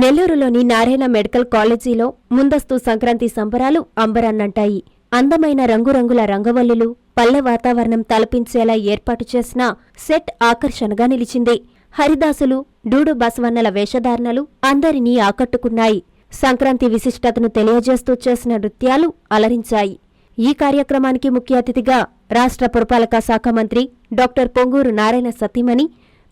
నెల్లూరులోని నారాయణ మెడికల్ కాలేజీలో ముందస్తు సంక్రాంతి సంబరాలు అంబరాన్నంటాయి. అందమైన రంగురంగుల రంగవల్లులు పల్లె వాతావరణం తలపించేలా ఏర్పాటు చేసిన సెట్ ఆకర్షణగా నిలిచింది. హరిదాసులు డూడు బసవన్నల వేషధారణలు అందరినీ ఆకట్టుకున్నాయి. సంక్రాంతి విశిష్టతను తెలియజేస్తూ చేసిన నృత్యాలు అలరించాయి. ఈ కార్యక్రమానికి ముఖ్య అతిథిగా రాష్ట్ర పురపాలక శాఖ మంత్రి డాక్టర్ పొంగూరు నారాయణ సతీమణి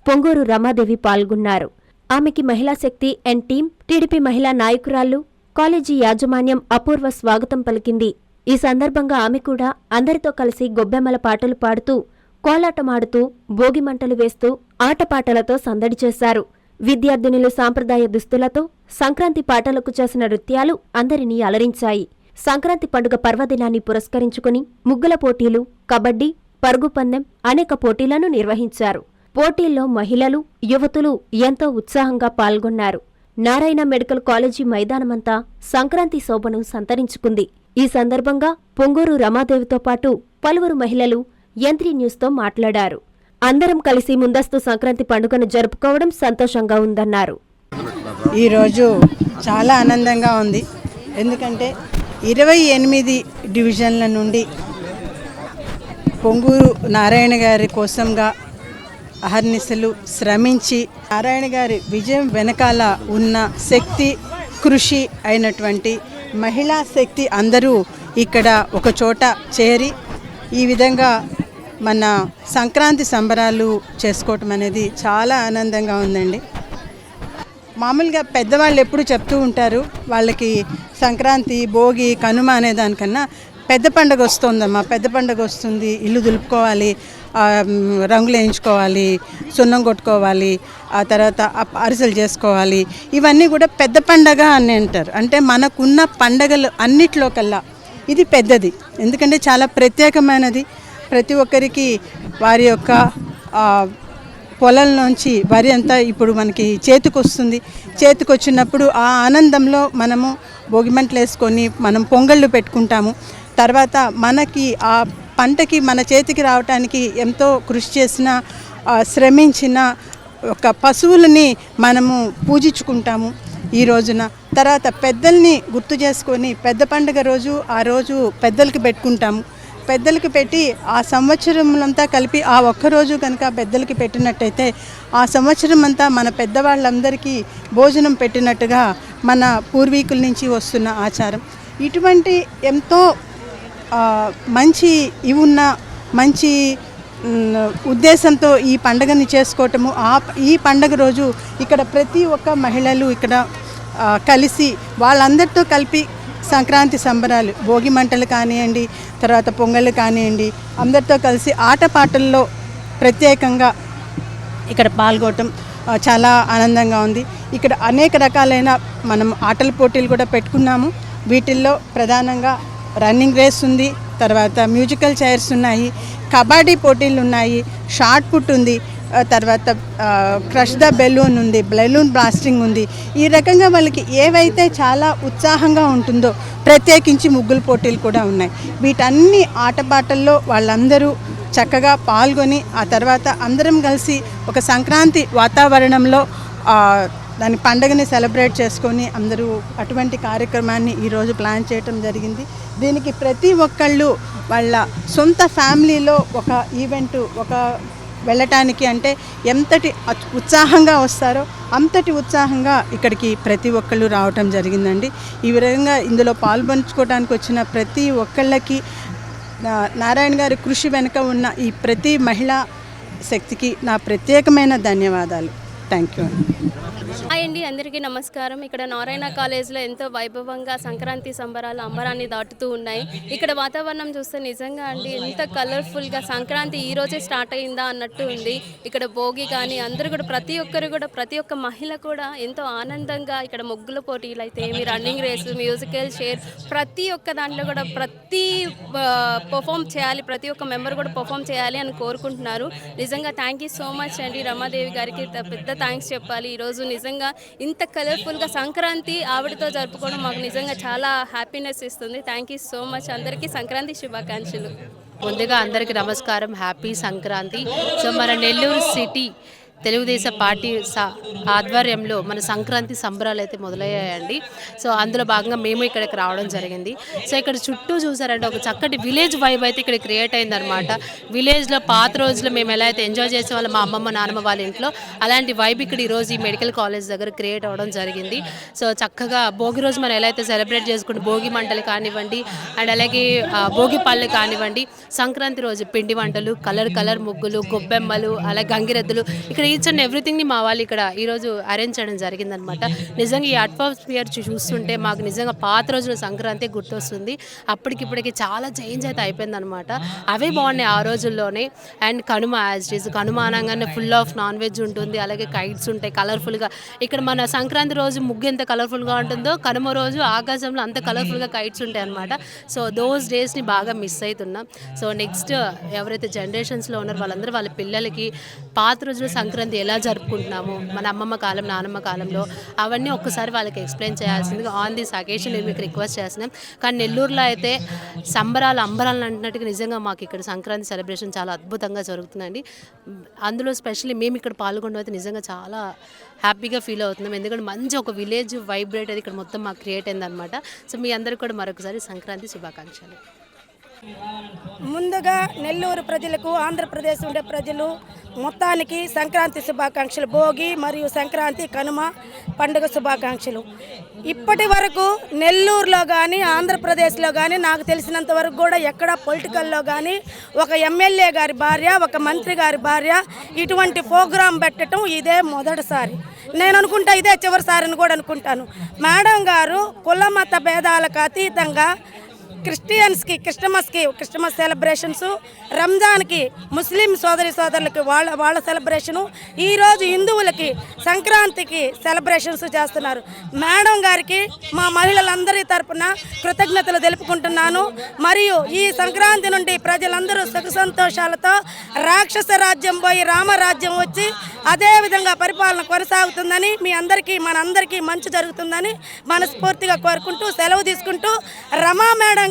పొంగూరు రమాదేవి పాల్గొన్నారు. ఆమెకి మహిళా శక్తి అండ్ టీం టీడీపీ మహిళా నాయకురాళ్ళు కాలేజీ యాజమాన్యం అపూర్వ స్వాగతం పలికింది. ఈ సందర్భంగా ఆమె కూడా అందరితో కలిసి గొబ్బెమ్మల పాటలు పాడుతూ కోలాటమాడుతూ భోగిమంటలు వేస్తూ ఆటపాటలతో సందడి చేశారు. విద్యార్థినులు సాంప్రదాయ దుస్తులతో సంక్రాంతి పాటలకు చేసిన నృత్యాలు అందరినీ అలరించాయి. సంక్రాంతి పండుగ పర్వదినాన్ని పురస్కరించుకుని ముగ్గుల పోటీలు కబడ్డీ పరుగు పందెం అనేక పోటీలను నిర్వహించారు. పోటీల్లో మహిళలు యువతులు ఎంతో ఉత్సాహంగా పాల్గొన్నారు. నారాయణ మెడికల్ కాలేజీ మైదానమంతా సంక్రాంతి శోభను సంతరించుకుంది. ఈ సందర్భంగా పొంగూరు రమాదేవితో పాటు పలువురు మహిళలు యంత్రి న్యూస్తో మాట్లాడారు. అందరం కలిసి ముందస్తు సంక్రాంతి పండుగను జరుపుకోవడం సంతోషంగా ఉందన్నారు. ఈరోజు చాలా ఆనందంగా ఉంది. ఎందుకంటే ఇరవై ఎనిమిది డివిజన్ల నుండి పొంగూరు నారాయణ గారి కోసంగా అహర్నిశలు శ్రమించి నారాయణ గారి విజయం వెనకాల ఉన్న శక్తి కృషి అయినటువంటి మహిళా శక్తి అందరూ ఇక్కడ ఒక చోట చేరి ఈ విధంగా మన సంక్రాంతి సంబరాలు చేసుకోవటం అనేది చాలా ఆనందంగా ఉందండి. మామూలుగా పెద్దవాళ్ళు ఎప్పుడు చెప్తూ ఉంటారు వాళ్ళకి సంక్రాంతి భోగి కనుమ అనే దానికన్నా పెద్ద పండగ వస్తుందమ్మా పెద్ద పండగ వస్తుంది. ఇల్లు దులుపుకోవాలి రంగులు వేయించుకోవాలి సున్నం కొట్టుకోవాలి ఆ తర్వాత అరిసెలు చేసుకోవాలి. ఇవన్నీ కూడా పెద్ద పండగ అని అంటారు. అంటే మనకున్న పండగలు అన్నిట్లో కల్లా ఇది పెద్దది. ఎందుకంటే చాలా ప్రత్యేకమైనది. ప్రతి ఒక్కరికి వారి యొక్క పొలం పొలంలోంచి వరి అంతా ఇప్పుడు మనకి చేతికి వస్తుంది చేతికి వచ్చినప్పుడు ఆ ఆనందంలో మనము భోగిమంటలు వేసుకొని మనం పొంగళ్ళు పెట్టుకుంటాము. తర్వాత మనకి ఆ పంటకి మన చేతికి రావటానికి ఎంతో కృషి చేసిన శ్రమించిన ఒక పశువులని మనము పూజించుకుంటాము ఈ రోజున. తర్వాత పెద్దల్ని గుర్తు చేసుకొని పెద్ద పండుగ రోజు ఆ రోజు పెద్దలకి పెట్టుకుంటాము. పెద్దలకి పెట్టి ఆ సంవత్సరంలంతా కలిపి ఆ ఒక్కరోజు కనుక పెద్దలకి పెట్టినట్టయితే ఆ సంవత్సరం అంతా మన పెద్దవాళ్ళందరికీ భోజనం పెట్టినట్టుగా మన పూర్వీకుల నుంచి వస్తున్న ఆచారం. ఇటువంటి ఎంతో మంచి ఇవి ఉన్న మంచి ఉద్దేశంతో ఈ పండుగని చేసుకోవటము ఆ ఈ పండగ రోజు ఇక్కడ ప్రతి ఒక్క మహిళలు ఇక్కడ కలిసి వాళ్ళందరితో కలిపి సంక్రాంతి సంబరాలు భోగి మంటలు కానివ్వండి తర్వాత పొంగళ్ళు కానివ్వండి అందరితో కలిసి ఆటపాటల్లో ప్రత్యేకంగా ఇక్కడ పాల్గొనటం చాలా ఆనందంగా ఉంది. ఇక్కడ అనేక రకాలైన మనం ఆటల పోటీలు కూడా పెట్టుకున్నాము. వీటిల్లో ప్రధానంగా రన్నింగ్ రేస్ ఉంది తర్వాత మ్యూజికల్ చైర్స్ ఉన్నాయి కబడ్డీ పోటీలు ఉన్నాయి షార్ట్ పుట్ ఉంది తర్వాత క్రష్ ద బెలూన్ ఉంది బెలూన్ బ్లాస్టింగ్ ఉంది. ఈ రకంగా వాళ్ళకి ఏవైతే చాలా ఉత్సాహంగా ఉంటుందో ప్రత్యేకించి ముగ్గుల పోటీలు కూడా ఉన్నాయి. వీటన్ని ఆటపాటల్లో వాళ్ళందరూ చక్కగా పాల్గొని ఆ తర్వాత అందరం కలిసి ఒక సంక్రాంతి వాతావరణంలో దాని పండుగని సెలబ్రేట్ చేసుకొని అందరూ అటువంటి కార్యక్రమాన్ని ఈరోజు ప్లాన్ చేయటం జరిగింది. దీనికి ప్రతి ఒక్కళ్ళు వాళ్ళ సొంత ఫ్యామిలీలో ఒక ఈవెంట్ ఒక వెళ్ళటానికి అంటే ఎంతటి ఉత్సాహంగా వస్తారో అంతటి ఉత్సాహంగా ఇక్కడికి ప్రతి ఒక్కళ్ళు రావటం జరిగిందండి. ఈ విధంగా ఇందులో పాల్పంచుకోవడానికి వచ్చిన ప్రతి ఒక్కళ్ళకి నారాయణ గారి కృషి వెనుక ఉన్న ఈ ప్రతి మహిళా శక్తికి నా ప్రత్యేకమైన ధన్యవాదాలు. థ్యాంక్ యూ అండి అందరికీ నమస్కారం. ఇక్కడ నారాయణ కాలేజ్లో ఎంతో వైభవంగా సంక్రాంతి సంబరాలు అంబరాన్ని దాటుతూ ఉన్నాయి. ఇక్కడ వాతావరణం చూస్తే నిజంగా అండి ఎంత కలర్ఫుల్గా సంక్రాంతి ఈ రోజే స్టార్ట్ అయిందా అన్నట్టు ఉంది. ఇక్కడ భోగి కానీ అందరూ కూడా ప్రతి ఒక్కరు కూడా ప్రతి ఒక్క మహిళ కూడా ఎంతో ఆనందంగా ఇక్కడ ముగ్గుల పోటీలు అయితే ఏమి రన్నింగ్ రేస్ మ్యూజికల్ షేర్ ప్రతి ఒక్క దాంట్లో కూడా ప్రతి పర్ఫామ్ చేయాలి ప్రతి ఒక్క మెంబర్ కూడా పర్ఫామ్ చేయాలి అని కోరుకుంటున్నారు. నిజంగా థ్యాంక్ యూ సో మచ్ అండి రమాదేవి గారికి. పెద్ద థ్యాంక్స్ చెప్పాలి. ఈరోజు నిజంగా నిజంగా ఇంత కలర్ఫుల్గా సంక్రాంతి ఆవిడతో జరుపుకోవడం మాకు నిజంగా చాలా హ్యాపీనెస్ ఇస్తుంది. థ్యాంక్ యూ సో మచ్ అందరికీ సంక్రాంతి శుభాకాంక్షలు. ముందుగా అందరికీ నమస్కారం. హ్యాపీ సంక్రాంతి. సో మన నెల్లూరు సిటీ తెలుగుదేశం పార్టీ ఆధ్వర్యంలో మన సంక్రాంతి సంబరాలు అయితే మొదలయ్యాయండి. సో అందులో భాగంగా మేము ఇక్కడికి రావడం జరిగింది. సో ఇక్కడ చుట్టూ చూసారంటే ఒక చక్కటి విలేజ్ వైబ్ అయితే ఇక్కడ క్రియేట్ అయిందనమాట విలేజ్లో పాత రోజుల్లో మేము ఎలా అయితే ఎంజాయ్ చేసేవాళ్ళం మా అమ్మమ్మ నాన్నమ్మ వాళ్ళ ఇంట్లో అలాంటి వైబ్ ఇక్కడ ఈరోజు ఈ మెడికల్ కాలేజ్ దగ్గర క్రియేట్ అవ్వడం జరిగింది. సో చక్కగా భోగి రోజు మనం ఎలా అయితే సెలబ్రేట్ చేసుకుంటే భోగి మంటలు కానివ్వండి అండ్ అలాగే భోగి పళ్ళు కానివ్వండి సంక్రాంతి రోజు పిండి వంటలు కలర్ కలర్ ముగ్గులు గొబ్బెమ్మలు అలాగే గంగిరెద్దులు ఇక్కడ ఈచ్ అండ్ ఎవ్రీథింగ్ మా వాళ్ళు ఇక్కడ ఈరోజు అరేంజ్ చేయడం జరిగిందనమాట నిజంగా ఈ అట్మాస్ఫియర్ చూస్తుంటే మాకు నిజంగా పాత రోజుల సంక్రాంతి గుర్తొస్తుంది. అప్పటికిప్పటికి చాలా చేంజ్ అయితే అయిపోయిందనమాట అవే బాగున్నాయి ఆ రోజుల్లోనే. And Kanuma as is Kanuma అనగానే ఫుల్ ఆఫ్ నాన్ వెజ్ ఉంటుంది. అలాగే కైట్స్ ఉంటాయి కలర్ఫుల్గా ఇక్కడ మన సంక్రాంతి రోజు ముగ్గు ఎంత కలర్ఫుల్గా ఉంటుందో కనుమ రోజు ఆకాశంలో అంత కలర్ఫుల్గా కైట్స్ ఉంటాయి అనమాట సో దోస్ డేస్ని బాగా మిస్ అవుతున్నాం. సో నెక్స్ట్ ఎవరైతే జనరేషన్స్లో ఉన్నారో వాళ్ళందరూ వాళ్ళ పిల్లలకి పాత రోజుల సంక్రాంతి సంక్రాంతి ఎలా జరుపుకుంటున్నాము మన అమ్మమ్మ కాలం నానమ్మ కాలంలో అవన్నీ ఒక్కసారి వాళ్ళకి ఎక్స్ప్లెయిన్ చేయాల్సిందిగా ఆన్ దిస్ అకేషన్ నేను మీకు రిక్వెస్ట్ చేస్తున్నాం. కానీ నెల్లూరులో అయితే సంబరాలు అంబరాలు అంటున్నట్టుగా నిజంగా మాకు ఇక్కడ సంక్రాంతి సెలబ్రేషన్ చాలా అద్భుతంగా జరుగుతుందండి. అందులో స్పెషల్లీ మేము ఇక్కడ పాల్గొనడం అయితే నిజంగా చాలా హ్యాపీగా ఫీల్ అవుతున్నాం. ఎందుకంటే మంచి ఒక విలేజ్ వైబ్రేట్ అది ఇక్కడ మొత్తం మాకు క్రియేట్ అయిందనమాట సో మీ అందరికీ కూడా మరొకసారి సంక్రాంతి శుభాకాంక్షలు. ముందుగా నెల్లూరు ప్రజలకు ఆంధ్రప్రదేశ్ ఉండే ప్రజలు మొత్తానికి సంక్రాంతి శుభాకాంక్షలు. భోగి మరియు సంక్రాంతి కనుమ పండుగ శుభాకాంక్షలు. ఇప్పటి వరకు నెల్లూరులో కానీ ఆంధ్రప్రదేశ్లో కానీ నాకు తెలిసినంత వరకు కూడా ఎక్కడ పొలిటికల్లో కానీ ఒక ఎమ్మెల్యే గారి భార్య ఒక మంత్రి గారి భార్య ఇటువంటి ప్రోగ్రాం పెట్టడం ఇదే మొదటిసారి. నేను అనుకుంటా ఇదే చివరిసారిని కూడా అనుకుంటాను. మేడం గారు కుల మత భేదాలకు అతీతంగా క్రిస్టియన్స్కి క్రిస్టమస్కి క్రిస్టమస్ సెలబ్రేషన్స్ రంజాన్కి ముస్లిం సోదరి సోదరులకి వాళ్ళ వాళ్ళ సెలబ్రేషను ఈరోజు హిందువులకి సంక్రాంతికి సెలబ్రేషన్స్ చేస్తున్నారు. మేడం గారికి మా మహిళలందరి తరపున కృతజ్ఞతలు తెలుపుకుంటున్నాను. మరియు ఈ సంక్రాంతి నుండి ప్రజలందరూ సుఖ సంతోషాలతో రాక్షస రాజ్యం పోయి రామరాజ్యం వచ్చి అదేవిధంగా పరిపాలన కొనసాగుతుందని మీ అందరికీ మనందరికీ మంచి జరుగుతుందని మనస్ఫూర్తిగా కోరుకుంటూ సెలవు తీసుకుంటూ రమా మేడం